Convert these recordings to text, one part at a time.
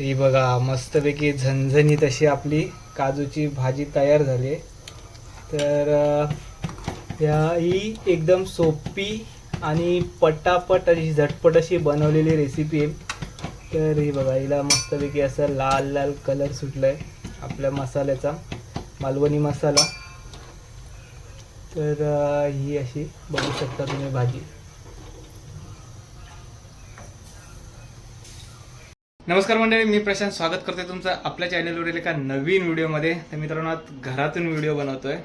ही बघा मस्तपैकी झणझणीत अशी आपली काजूची भाजी तयार झाली. आहे तर अं, ह्या ही एकदम सोपी आणि पटापट अशी झटपट अशी बनवलेली रेसिपी आहे. तर ही बघा हिला मस्तपैकी असं लाल लाल कलर सुटला आहे आपल्या मसाल्याचा मालवणी मसाला. तर ही अशी बघू शकता तुम्ही भाजी. नमस्कार मंडळी मी प्रशांत. स्वागत करतोय तुमचं आपल्या चॅनलवरील एका नवीन व्हिडिओमध्ये. तर मित्रांनो आज घरातून व्हिडिओ बनवतोय.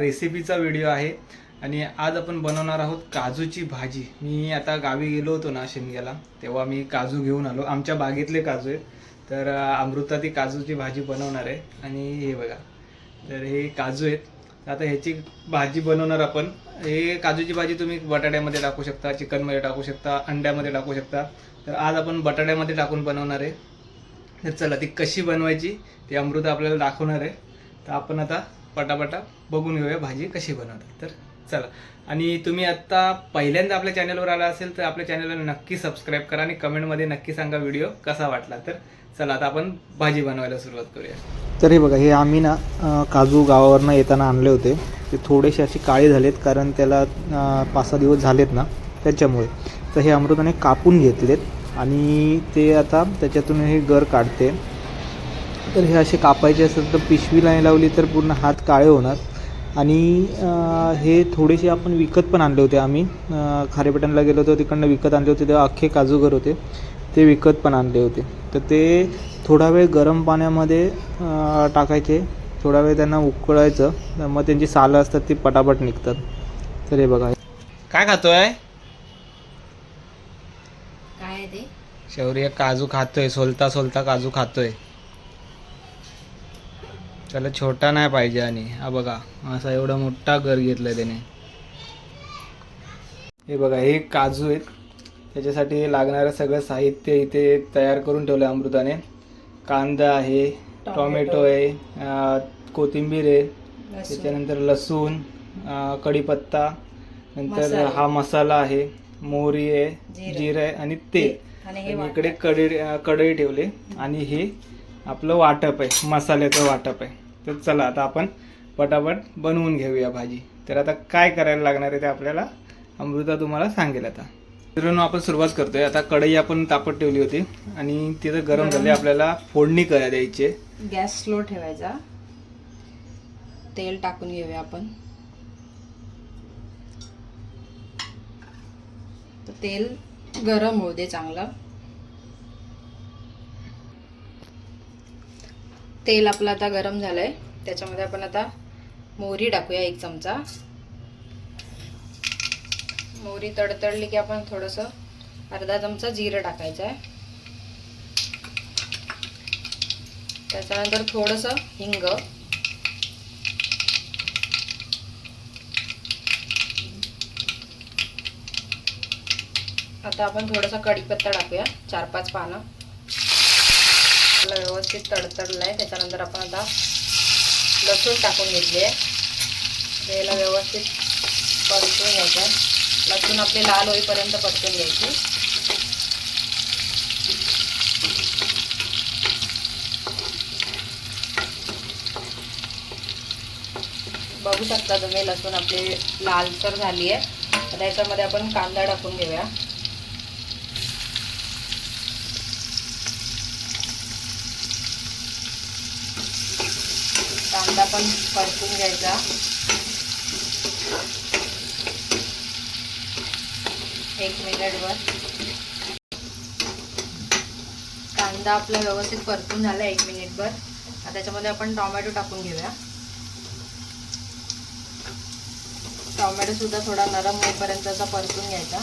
रेसिपीचा व्हिडिओ आहे. आणि आज आपण बनवणार आहोत काजूची भाजी. मी आता गावी गेलो होतो ना शिमग्याला तेव्हा मी काजू घेऊन आलो. आमच्या बागेतले काजू आहेत. तर अमृता ती काजूची भाजी बनवणार आहे. आणि हे बघा तर हे काजू आहेत. आता ह्याची भाजी बनवणार आपण. हे काजूची भाजी तुम्ही बटाट्यामध्ये टाकू शकता चिकनमध्ये टाकू शकता अंड्यामध्ये टाकू शकता. तर आज आपण बटाट्यामध्ये टाकून बनवणार आहे. तर चला ती कशी बनवायची ती अमृत आपल्याला दाखवणार आहे. तर आपण आता पटापटा बघून घेऊया भाजी कशी बनवतात. तर चला आणि तुम्ही आत्ता पहिल्यांदा आपल्या चॅनलवर आला असेल तर आपल्या चॅनलला नक्की सबस्क्राईब करा आणि कमेंटमध्ये नक्की सांगा व्हिडिओ कसा वाटला. तर चला आता आपण भाजी बनवायला सुरुवात करूया. तर हे बघा हे आम्ही ना काजू गावावरनं येताना आणले होते. ते थोडेसे असे काळे झालेत कारण त्याला पाच सहा दिवस झालेत ना त्याच्यामुळे. तर हे अमृताने कापून घेतलेत आणि ते आता त्याच्यातून हे गर काढते. तर हे असे कापायचे असेल तर पिशवी नाही लावली तर पूर्ण हात काळे होणार. आणि हे थोडेसे आपण विकत पण आणले होते आम्ही. अं, गेलो होतो तिकडनं विकत आणले होते तेव्हा अख्खे काजूगर होते. ते विकत पण आणले होते. तर ते थोडा वेळ गरम पाण्यामध्ये टाकायचे. थोडा वेळ त्यांना उकळायचं. मग त्यांची सालं असतात ती पटापट निघतात. तर हे बघा. काय खातोय? आहे ते? शौर्य काजू खातोय सोलता सोलता काजू खातोय. त्याला छोटा नाही पाहिजे आणि. हा बघा असा एवढा मोठा घर घेतलाय त्याने. हे बघा हे काजू आहेत. त्याच्यासाठी लागणारं सगळं साहित्य इथे तयार करून ठेवलं आहे अमृताने. कांदा आहे टोमॅटो आहे कोथिंबीर आहे. त्याच्यानंतर लसूण कढीपत्ता. नंतर. हा मसाला आहे मोहरी आहे जिरं. जिरं आहे आणि तेल आणि हे इकडे कढई कढई ठेवले आणि हे आपलं वाटप आहे मसाल्याचं वाटप आहे. तर चला आता आपण पटापट बनवून घेऊया भाजी. तर आता काय करायला लागणार आहे ते आपल्याला अमृता तुम्हाला सांगेल आता. मित्रांनो आपण सुरुवात करतोय. आता कढई आपण तापत ठेवली होती आणि तिथं गरम झाली. आपल्याला फोडणी करा द्यायची. गॅस स्लो ठेवायचा. तेल टाकून घेऊया आपण. तर तेल गरम होऊ दे चांगलं. तेल आपलं आता गरम झालं आहे त्याच्यामध्ये आपण आता मोहरी टाकूया एक चमचा. मोहरी तडतडली की आपण थोडंसं अर्धा चमचा जिरं टाकायचं आहे. त्याच्यानंतर थोडंसं हिंग. आता आपण थोडासा कढीपत्ता टाकूया. चार पाच पानं. आपला व्यवस्थित तडतडलं आहे त्याच्यानंतर आपण आता लसूण टाकून घेतली आहे याला व्यवस्थित परतून घ्यायचं आहे लसूण आपली लाल होईपर्यंत परतून घ्यायची. बघू शकता तुम्ही लसूण आपली लालसर झाली आहे आता याच्यामध्ये आपण कांदा टाकून घेऊया. कांदा पण परतून घ्यायचा. एक मिनिटवर कांदा आपला व्यवस्थित परतून झाला एक मिनिटभर त्याच्यामध्ये आपण टोमॅटो टाकून घेऊया. टॉमॅटोसुद्धा थोडा नरम होईपर्यंत असा परतून घ्यायचा.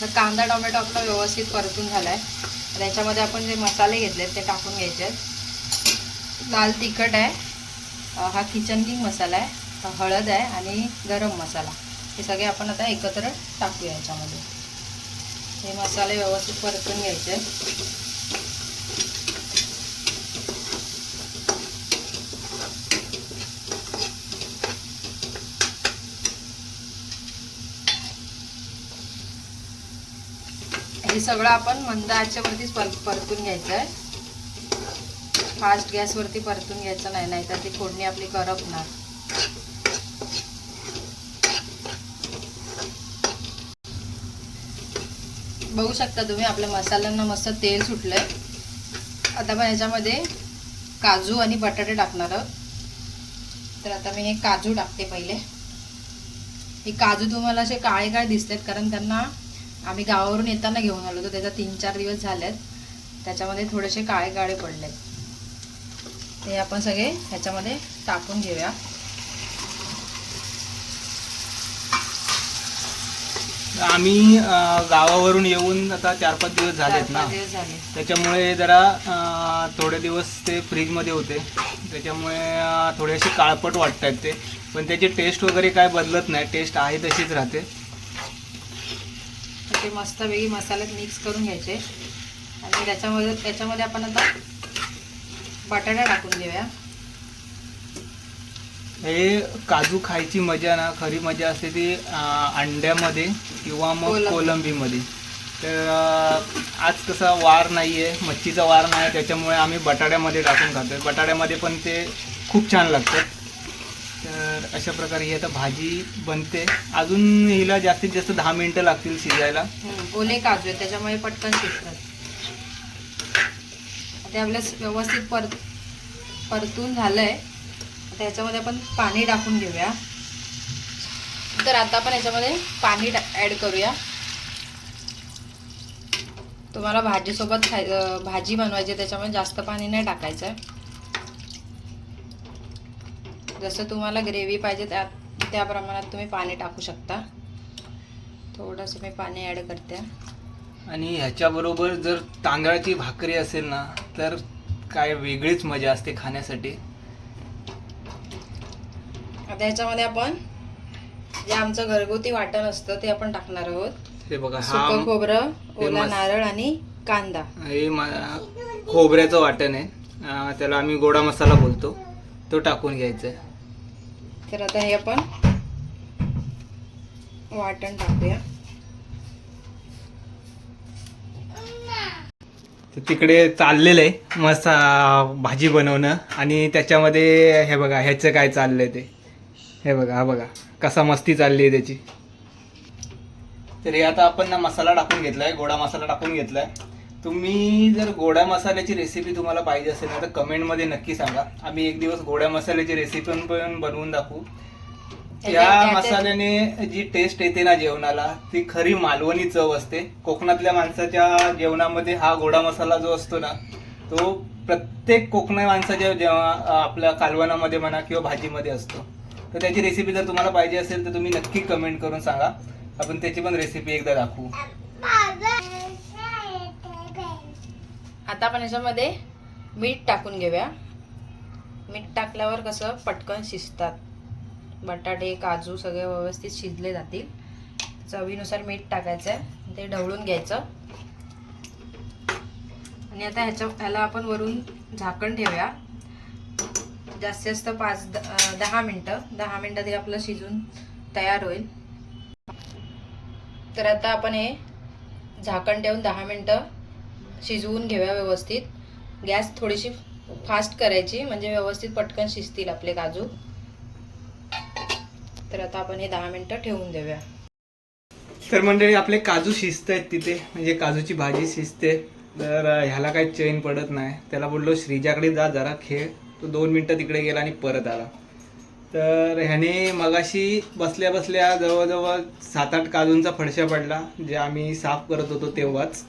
तर कांदा टोमॅटो आपला व्यवस्थित परतून झाला आहे त्याच्यामध्ये आपण जे मसाले घेतलेत ते टाकून घ्यायचे आहेत. लाल तिखट आहे. हा किचन किंग मसाला आहे. हळद आहे आणि गरम मसाला. हे सगळे आपण आता एकत्र टाकूया याच्यामध्ये. हे मसाले व्यवस्थित परतून घ्यायचे आहेत. हे सगळं आपण मंद आचेवरतीच पर परतून घ्यायचं आहे फास्ट गॅसवरती परतून घ्यायचं नाही नाहीतर ती फोडणी आपली करपणार. बघू शकता तुम्ही आपल्या मसाल्यांना मस्त तेल सुटलंय. आता आपण ह्याच्यामध्ये काजू आणि बटाटे टाकणार आहोत. तर आता मी हे काजू टाकते पहिले. हे काजू तुम्हाला असे काळे काळे दिसतात कारण त्यांना आम्ही गावावरून येताना घेऊन आलो होतो. त्याचा तीन चार दिवस झालेत. त्याच्यामध्ये थोडेसे काळे काळे पडलेत. ते आपण सगळे ह्याच्यामध्ये टाकून घेऊया. आम्ही गावावरून येऊन आता चार पाच दिवस झालेत ना. त्याच्यामुळे जरा थोडे दिवस ते फ्रीजमध्ये होते. त्याच्यामुळे थोडेसे काळपट वाटत आहेत ते. पण त्याची टेस्ट वगैरे काय बदलत नाही. टेस्ट आहे तशीच राहते. ते मस्तपैकी मसाल्यात मिक्स करून घ्यायचे. आणि त्याच्यामध्ये त्याच्यामध्ये आपण आता बटाटा टाकून घेऊया. हे काजू खायची मजा ना खरी मजा असते ती अंड्यामध्ये किंवा मग कोलंबी. कोलंबीमध्ये. तर आज कसा वार नाही आहे मच्छीचा वार नाही त्याच्यामुळे आम्ही बटाट्यामध्ये टाकून खातोय. बटाट्यामध्ये पण ते खूप छान लागतात. तर अशा प्रकारे ही आता भाजी बनते. अजून हिला जास्तीत जास्त दहा मिनटं लागतील शिजायला. ओले काजू आहेत त्याच्यामुळे पटकन शिजतात. ते आपल्या व्यवस्थित पर परतून झालंय. आता ह्याच्यामध्ये आपण पाणी टाकून घेऊया. तर आता आपण याच्यामध्ये पाणी ॲड करूया. तुम्हाला भाजीसोबत खाय भाजी बनवायची आहे, त्याच्यामुळे जास्त पाणी नाही टाकायचं आहे जसं तुम्हाला ग्रेव्ही पाहिजे त्या त्या प्रमाणात तुम्ही पाणी टाकू शकता. थोडंसं मी पाणी ॲड करते. आणि ह्याच्याबरोबर जर तांदळाची भाकरी असेल ना तर काय वेगळीच मजा असते खाण्यासाठी. आता ह्याच्यामध्ये आपण जे आमचं घरगुती वाटण असतं ते आपण टाकणार आहोत. हे बघा सुकं खोबरं हे ओला. नारळ आणि कांदा. हे खोबऱ्याचं वाटण आहे. त्याला आम्ही गोडा मसाला बोलतो. तो टाकून घ्यायचा आहे. तर आता हे आपण वाटण टाकूया. तर तिकडे चाललेलं आहे मस्त भाजी बनवणं आणि त्याच्यामध्ये हे बघा ह्याचं काय चाललंय ते. हे बघा हा बघा कसा मस्ती चालली आहे त्याची. तर हे आता आपण ना मसाला टाकून घेतलाय गोडा मसाला टाकून घेतलाय. तुम्ही जर गोड्या मसाल्याची रेसिपी तुम्हाला पाहिजे असेल ना तर कमेंटमध्ये नक्की सांगा. आम्ही एक दिवस गोड्या मसाल्याची रेसिपी पण बनवून दाखवू. त्याच्या- या त्याच्या- मसाल्याने जी टेस्ट येते ना जेवणाला ती खरी मालवणी चव असते. कोकणातल्या माणसाच्या जेवणामध्ये हा गोडा मसाला जो असतो ना तो प्रत्येक कोकणी माणसाच्या जेव्हा आपल्या कालवणामध्ये म्हणा किंवा भाजीमध्ये असतो. तर त्याची रेसिपी जर तुम्हाला पाहिजे असेल तर तुम्ही नक्की कमेंट करून सांगा. आपण त्याची पण रेसिपी एकदा दाखवू. आता आपण ह्याच्यामध्ये मीठ टाकून घेऊया. मीठ टाकल्यावर कसं पटकन शिजतात. बटाटे काजू सगळे व्यवस्थित शिजले जातील. चवीनुसार मीठ टाकायचं आहे ते ढवळून घ्यायचं. आणि आता ह्याच्या ह्याला आपण वरून झाकण ठेवूया. जास्तीत जास्त पाच द- दहा मिनटं. दहा मिनटात हे आपलं शिजून तयार होईल. तर आता आपण हे झाकण ठेवून दहा मिनटं शिजवून घेऊया व्यवस्थित. गॅस थोडीशी फास्ट करायची म्हणजे व्यवस्थित पटकन शिजतील आपले काजू. तर आता आपण हे दहा मिनटं ठेवून देऊया. तर मंडळी आपले काजू शिजत आहेत तिथे म्हणजे काजूची भाजी शिजते. तर ह्याला काही चैन पडत नाही. त्याला बोललो श्रीजाकडे जा जरा खेळ. तो दोन मिनटं तिकडे गेला आणि परत आला. तर ह्याने मगाशी बसल्या बसल्या जवळजवळ सात आठ काजूंचा फडशा पडला जे आम्ही साफ करत होतो तेव्हाच.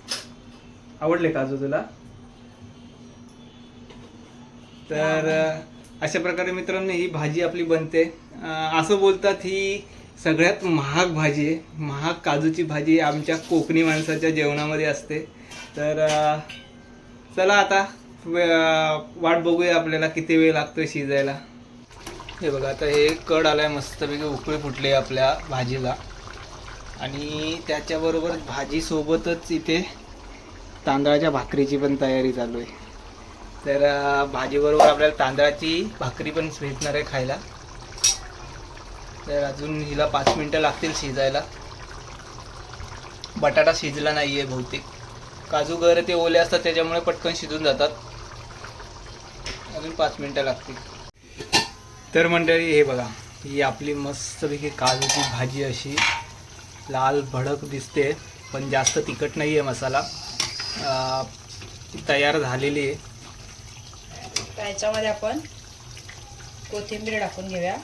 आवडले काजू तुला? तर अशा प्रकारे मित्रांनो ही भाजी आपली बनते. असं बोलतात ही सगळ्यात महाग भाजी आहे. महाग काजूची भाजी आमच्या कोकणी माणसाच्या जेवणामध्ये असते. तर चला आता वे- वाट बघूया आपल्याला किती वेळ लागतोय शिजायला. हे बघा आता हे कड आलाय मस्तपैकी उकळी फुटले आपल्या भाजीला. आणि त्याच्याबरोबर भाजीसोबतच इथे तांदळाच्या भाकरीची पण तयारी चालू आहे. तर भाजीबरोबर आपल्याला तांदळाची भाकरी पण भेटणार आहे खायला. तर अजून हिला पाच मिनटं लागतील शिजायला. बटाटा शिजला नाही आहे बहुतेक. काजू गर ते ओले असतात त्याच्यामुळे पटकन शिजून जातात. अजून पाच मिनटं लागतील. तर मंडळी हे बघा ही आपली मस्तपैकी काजूची भाजी अशी. लाल भडक दिसते पण जास्त तिखट नाही आहे मसाला. तयार झालेली आहे. तर याच्यामध्ये आपण कोथिंबीर टाकून घेऊया.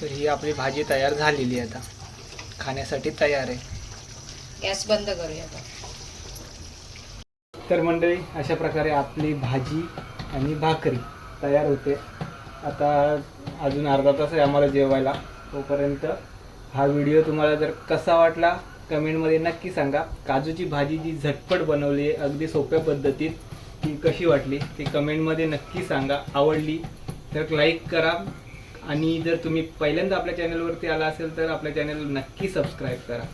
तर ही आपली भाजी तयार झालेली आहे आता. खाण्यासाठी तयार आहे. गॅस बंद करूया आता. तर मंडळी अशा प्रकारे आपली भाजी आणि भाकरी तयार होते. आता अजून अर्धा तास आहे आम्हाला जेवायला. तोपर्यंत हा व्हिडिओ तुम्हाला जर कसा वाटला कमेंटमध्ये नक्की सांगा. काजूची भाजी जी झटपट बनवली आहे अगदी सोप्या पद्धतीत ती कशी वाटली ती कमेंटमध्ये नक्की सांगा. आवडली तर लाईक करा. आणि जर तुम्ही पहिल्यांदा आपल्या चॅनलवरती आला असेल तर आपल्या चॅनल नक्की सबस्क्राईब करा.